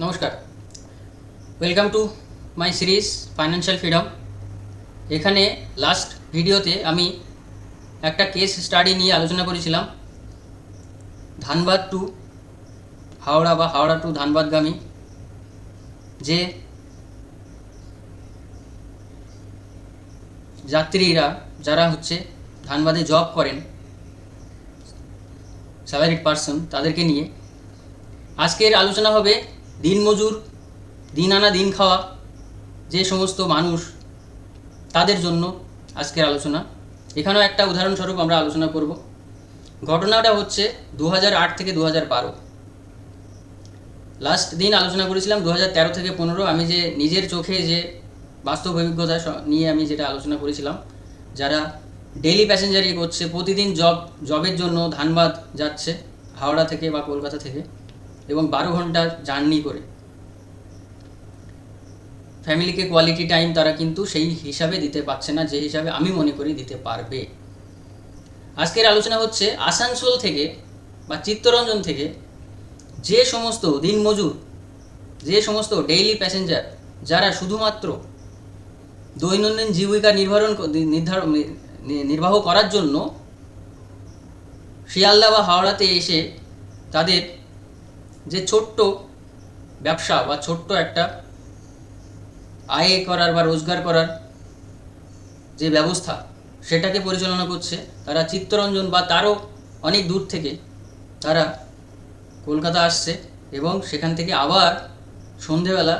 নমস্কার। Welcome to my series financial freedom এখানে last ভিডিওতে আমি একটা কেস স্টাডি নিয়ে আলোচনা করেছিলাম। ধানবাদ টু হাওড়া বা হাওড়া টু ধানবাদগামী। যে যাত্রীরা, যারা হচ্ছে ধানবাদে জব করেন স্যালারিড পার্সন তাদেরকে নিয়ে। আজকের আলোচনা হবে দিনমজুর দিন আনা, দিন খাওয়া, যে সমস্ত মানুষ তাদের জন্য আজকের আলোচনা। এখানেও একটা উদাহরণস্বরূপ আমরা আলোচনা করব। ঘটনাটা হচ্ছে দু থেকে দু লাস্ট দিন আলোচনা করেছিলাম দু থেকে পনেরো। আমি যে নিজের চোখে যে বাস্তব অভিজ্ঞতা নিয়ে আমি যেটা আলোচনা করেছিলাম, যারা ডেইলি প্যাসেঞ্জারি করছে, প্রতিদিন জব জবের জন্য ধানবাদ যাচ্ছে, হাওড়া থেকে বা কলকাতা থেকে। এবং বারো ঘণ্টা জার্নি করে। ফ্যামিলিকে কোয়ালিটি টাইম তারা কিন্তু সেই হিসাবে দিতে পারছে না, যে হিসাবে আমি মনে করি দিতে পারবে। আজকের আলোচনা হচ্ছে আসানসোল থেকে বা চিত্তরঞ্জন থেকে যে সমস্ত দিনমজুর যে সমস্ত ডেইলি প্যাসেঞ্জার যারা শুধুমাত্র দৈনন্দিন জীবিকা নির্ধারণ নির্ধারণ নির্বাহ করার জন্য শিয়ালদা বা হাওড়াতে এসে তাদের যে ছোট্ট ব্যবসা বা ছোট্ট একটা আয় করার বা রোজগার করার যে ব্যবস্থা সেটাকে পরিচালনা করছে, তারা চিত্তরঞ্জন বা তারও অনেক দূর থেকে তারা কলকাতা আসছে এবং সেখান থেকে আবার সন্ধেবেলা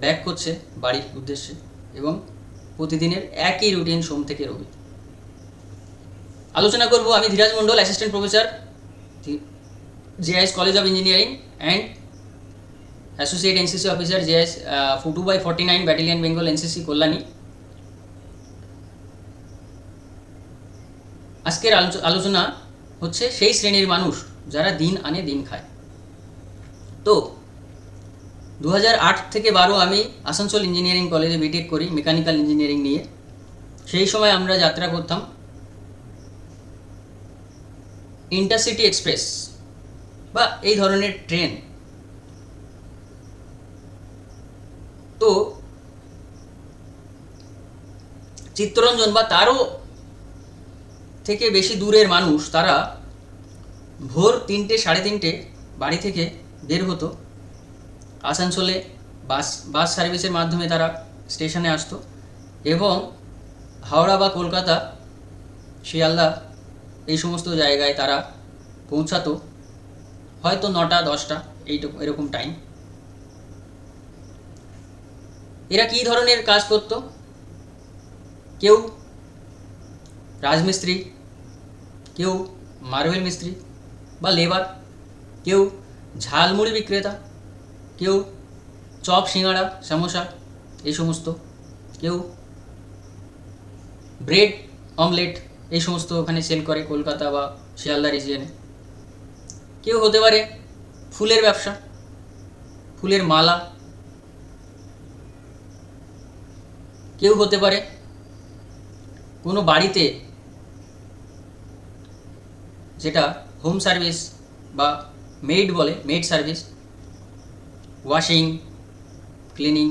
ব্যাক করছে বাড়ির উদ্দেশ্যে এবং প্রতিদিনের একই রুটিন সোম থেকে রবি। আলোচনা করব আমি Dhiraj Mondal assistant professor JIS college of engineering and associate NCC officer JS two by forty nine battalion Bengal NCC Kalyani আজকের আলোচ- আলোচনা হচ্ছে সেই শ্রেণির মানুষ যারা দিন আনে দিন খায়। তো দু আট থেকে বারো আমি আসানসোল ইঞ্জিনিয়ারিং কলেজে বিটেক করি মেকানিক্যাল ইঞ্জিনিয়ারিং নিয়ে। সেই সময় আমরা যাত্রা করতাম ইন্টারসিটি এক্সপ্রেস বা এই ধরনের ট্রেন তো চিত্তরঞ্জন বা তারও থেকে বেশি দূরের মানুষ, তারা ভোর তিনটে, সাড়ে তিনটে বাড়ি থেকে বের হতো। আসানসোলে বাস বাস সার্ভিসের মাধ্যমে তারা স্টেশনে আসতো এবং হাওড়া বা কলকাতা, শিয়ালদা এই সমস্ত জায়গায় তারা পৌঁছাতো। হয়তো নটা, দশটা, এইটুকু, এরকম টাইম এরা কী ধরনের কাজ করত? কেউ রাজমিস্ত্রি, কেউ মার্বেল মিস্ত্রি বা লেবার কেউ ঝালমুড়ি বিক্রেতা, কেউ চপ, সিঙ্গাড়া, সমোসা, এই সমস্ত। কেউ ব্রেড অমলেট এই সমস্ত ওখানে সেল করে কলকাতা বা শিয়ালদা রিজিয়নে কেউ হতে পারে ফুলের ব্যবসা, ফুলের মালা, কেউ হতে পারে কোনো বাড়িতে যেটা হোম সার্ভিস বা মেড বলে মেড সার্ভিস ওয়াশিং ক্লিনিং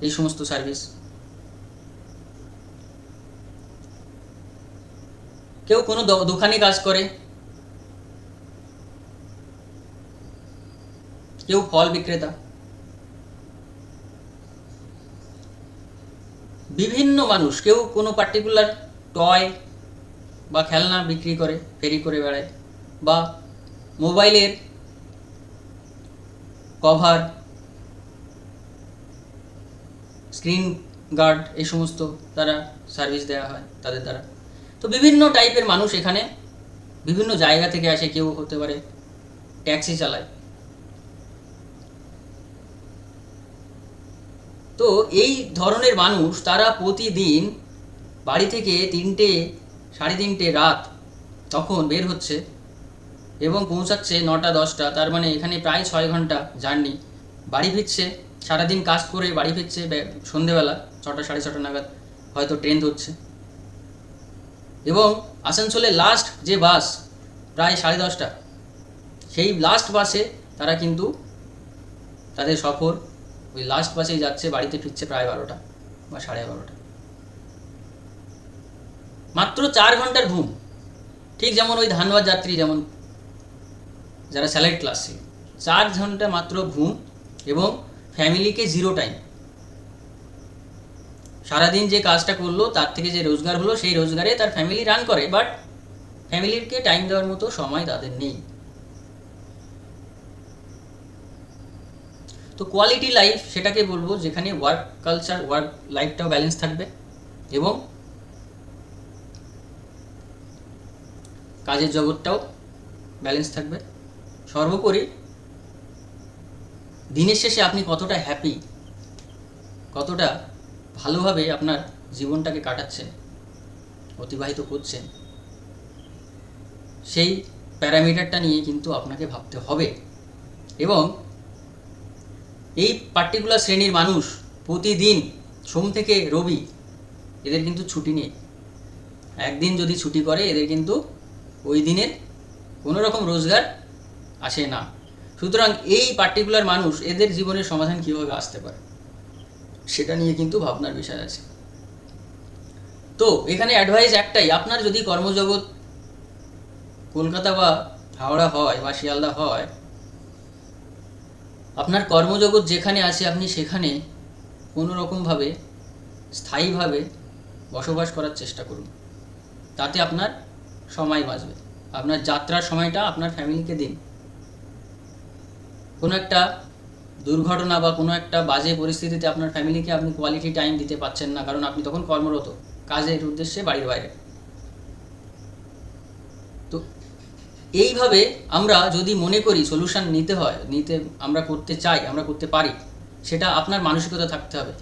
এই সমস্ত সার্ভিস কেউ কোনো দোকানে কাজ করে কেউ ফল বিক্রেতা। বিভিন্ন মানুষ, কেউ কোনো পার্টিকুলার টয় বা খেলনা বিক্রি করে, ফেরি করে বেড়ায় বা মোবাইলের কভার স্ক্রিন গার্ড এই সমস্ত তারা সার্ভিস দেওয়া হয় তাদের দ্বারা। তো বিভিন্ন টাইপের মানুষ এখানে বিভিন্ন জায়গা থেকে আসে, কেউ হতে পারে ট্যাক্সি চালায়। তো এই ধরনের মানুষ তারা প্রতিদিন বাড়ি থেকে তিনটে, সাড়ে তিনটে রাত তখন বের হচ্ছে এবং পৌঁছাচ্ছে নটা, দশটা। তার মানে এখানে প্রায় ছয় ঘণ্টা জার্নি। বাড়ি ফিরছে, সারাদিন কাজ করে বাড়ি ফিরছে সন্ধেবেলা, ছটা, সাড়ে ছটা নাগাদ হয়তো ট্রেন ধরছে। এবং আসানসোলে লাস্ট যে বাস প্রায় সাড়ে দশটা, সেই লাস্ট বাসে তারা কিন্তু তাদের সফর ওই লাস্ট বাসেই যাচ্ছে, বাড়িতে ফিরছে প্রায় বারোটা বা সাড়ে বারোটা মাত্র চার ঘণ্টার ঘুম। ঠিক যেমন ওই ধানবাদ যাত্রী যেমন যারা স্যালাইড ক্লাস চার ঘণ্টা মাত্র ঘুম এবং ফ্যামিলিকে জিরো টাইম সারাদিন যে কাজটা করল, তার থেকে যে রোজগার হলো, সেই রোজগারে তার ফ্যামিলি রান করে বাট ফ্যামিলিকে টাইম দেওয়ার মতো সময় তাদের নেই। তো কোয়ালিটি লাইফ সেটাকে বলব যেখানে ওয়ার্ক কালচার ওয়ার্ক লাইফটাও ব্যালেন্স থাকবে এবং কাজের জগৎটাও ব্যালেন্স থাকবে। সর্বোপরি দিনের শেষে আপনি কতটা হ্যাপি কতটা ভালোভাবে আপনার জীবনটাকে কাটাচ্ছেন, অতিবাহিত করছেন, সেই প্যারামিটারটা নিয়ে কিন্তু আপনাকে ভাবতে হবে এবং এই পার্টিকুলার শ্রেণির মানুষ প্রতিদিন সোম থেকে রবি এদের কিন্তু ছুটি নেই। একদিন যদি ছুটি করে, এদের কিন্তু ওই দিনের কোনো রকম রোজগার আসে না। সুতরাং এই পার্টিকুলার মানুষ, এদের জীবনের সমাধান কীভাবে আসতে পারে? সেটা নিয়ে কিন্তু ভাবনার বিষয় আছে। তো, এখানে অ্যাডভাইস একটাই, আপনার যদি কর্মজগৎ কলকাতা বা হাওড়া হয় বা শিয়ালদা হয় আপনার কর্মজগৎ যেখানে আছে, আপনি সেখানে কোনো রকমভাবে স্থায়ীভাবে বসবাস করার চেষ্টা করুন। তাতে আপনার সময় বাঁচবে। আপনার যাত্রার সময়টা আপনার ফ্যামিলিকে দিন। কোনো একটা দুর্ঘটনা বা কোনো একটা বাজে পরিস্থিতিতে আপনার ফ্যামিলিকে আপনি কোয়ালিটি টাইম দিতে পারছেন না, কারণ আপনি তখন কর্মরত। কাজের উদ্দেশ্যে বাড়ির বাইরে তো এইভাবে আমরা যদি মনে করি সলিউশন নিতে হয়, নিতে আমরা করতে চাই, আমরা করতে পারি, সেটা আপনার মানসিকতা থাকতে হবে।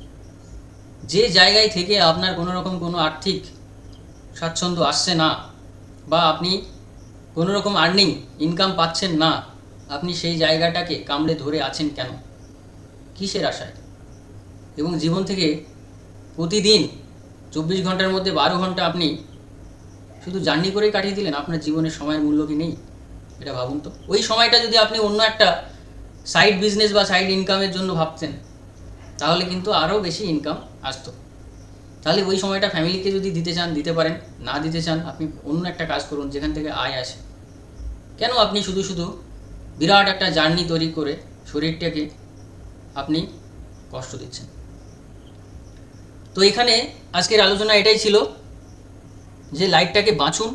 যে জায়গায় থেকে আপনার কোনো রকম কোনো আর্থিক স্বাচ্ছন্দ্য আসছে না, বা আপনি কোনো রকম আর্নিং ইনকাম পাচ্ছেন না, আপনি সেই জায়গাটাকে কামড়ে ধরে আছেন কেন? কিসের আশায়? এবং জীবন থেকে প্রতিদিন চব্বিশ ঘণ্টার মধ্যে বারো ঘণ্টা আপনি শুধু জার্নি করেই কাটিয়ে দিলেন, আপনার জীবনের সময়ের মূল্য কি নেই? এটা ভাবুন তো। ওই সময়টা যদি আপনি অন্য একটা সাইড বিজনেস বা সাইড ইনকামের জন্য ভাবতেন, তাহলে কিন্তু আরও বেশি ইনকাম আসতো। তাহলে ওই সময়টা ফ্যামিলিকে যদি দিতে চান, দিতে পারেন। না দিতে চান, আপনি অন্য একটা কাজ করুন, যেখান থেকে আয় আসে। কেন আপনি শুধু শুধু বিরাট একটা জার্নি তৈরি করে শরীরটাকে আপনি কষ্ট দিচ্ছেন? তো এখানে আজকের আলোচনা এটাই ছিল। যে লাইফটাকে বাঁচুন,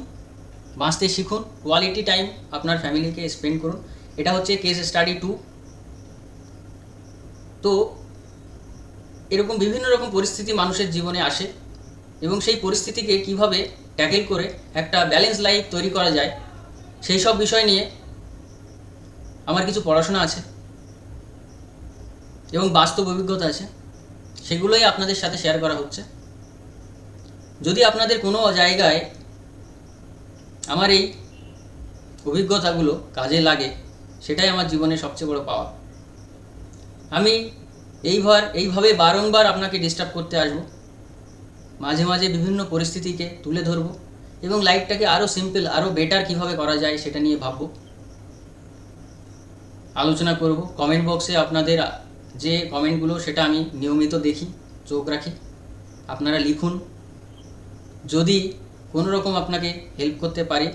বাঁচতে শিখুন কোয়ালিটি টাইম আপনার ফ্যামিলিকে স্পেন্ড করুন। এটা হচ্ছে কেস স্টাডি টু তো এরকম বিভিন্ন রকম পরিস্থিতি মানুষের জীবনে আসে এবং সেই পরিস্থিতিকে কীভাবে ট্যাকেল করে একটা ব্যালেন্স লাইফ তৈরি করা যায়, সেই সব বিষয় নিয়ে আমার কিছু পড়াশোনা আছে এবং বাস্তব অভিজ্ঞতা আছে। সেগুলোই আপনাদের সাথে শেয়ার করা হচ্ছে। যদি আপনাদের কোনো জায়গায় আমার এই অভিজ্ঞতাগুলো কাজে লাগে, সেটাই আমার জীবনের সবচেয়ে বড় পাওয়া। আমি এইবার, এইভাবে বারংবার আপনাকে ডিস্টার্ব করতে আসব। মাঝে মাঝে বিভিন্ন পরিস্থিতিকে তুলে ধরব এবং লাইফটাকে আরও সিম্পল আরও বেটার কীভাবে করা যায় সেটা নিয়ে ভাবব। আলোচনা করব। কমেন্ট বক্সে আপনাদের যে কমেন্টগুলো সেটা আমি নিয়মিত দেখি, চোখ রাখি। আপনারা লিখুন। যদি কোনো রকম আপনাকে হেল্প করতে পারি,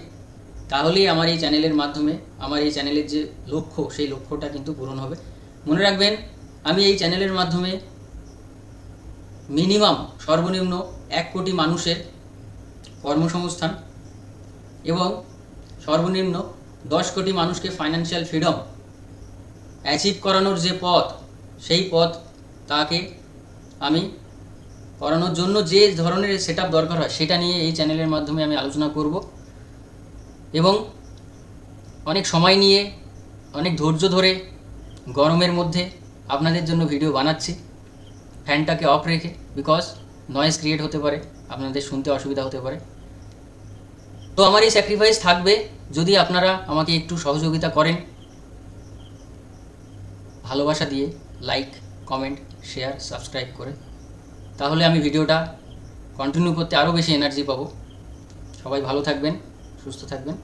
তাহলেই আমার এই চ্যানেলের মাধ্যমে, আমার এই চ্যানেলের যে লক্ষ্য, সেই লক্ষ্যটা কিন্তু পূরণ হবে। মনে রাখবেন, আমি এই চ্যানেলের মাধ্যমে মিনিমাম সর্বনিম্ন এক কোটি মানুষের কর্মসংস্থান এবং সর্বনিম্ন দশ কোটি মানুষকে ফাইন্যান্সিয়াল ফ্রিডম অ্যাচিভ করানোর যে পথ, সেই পথ তাকে আমি করানোর জন্য যে ধরনের সেট দরকার হয়, সেটা নিয়ে এই চ্যানেলের মাধ্যমে আমি আলোচনা করব। এবং অনেক সময় নিয়ে, অনেক ধৈর্য ধরে, গরমের মধ্যে আপনাদের জন্য ভিডিও বানাচ্ছি। ফ্যানটাকে অফ রেখে বিকজ নয়েজ ক্রিয়েট হতে পারে, আপনাদের শুনতে অসুবিধা হতে পারে। তো আমার এই স্যাক্রিফাইস থাকবে, যদি আপনারা আমাকে একটু সহযোগিতা করেন, ভালোবাসা দিয়ে লাইক কমেন্ট শেয়ার সাবস্ক্রাইব করে। তাহলে আমি ভিডিওটা কন্টিনিউ করতে আরও বেশি এনার্জি পাবো। সবাই ভালো থাকবেন সুস্থ থাকবেন।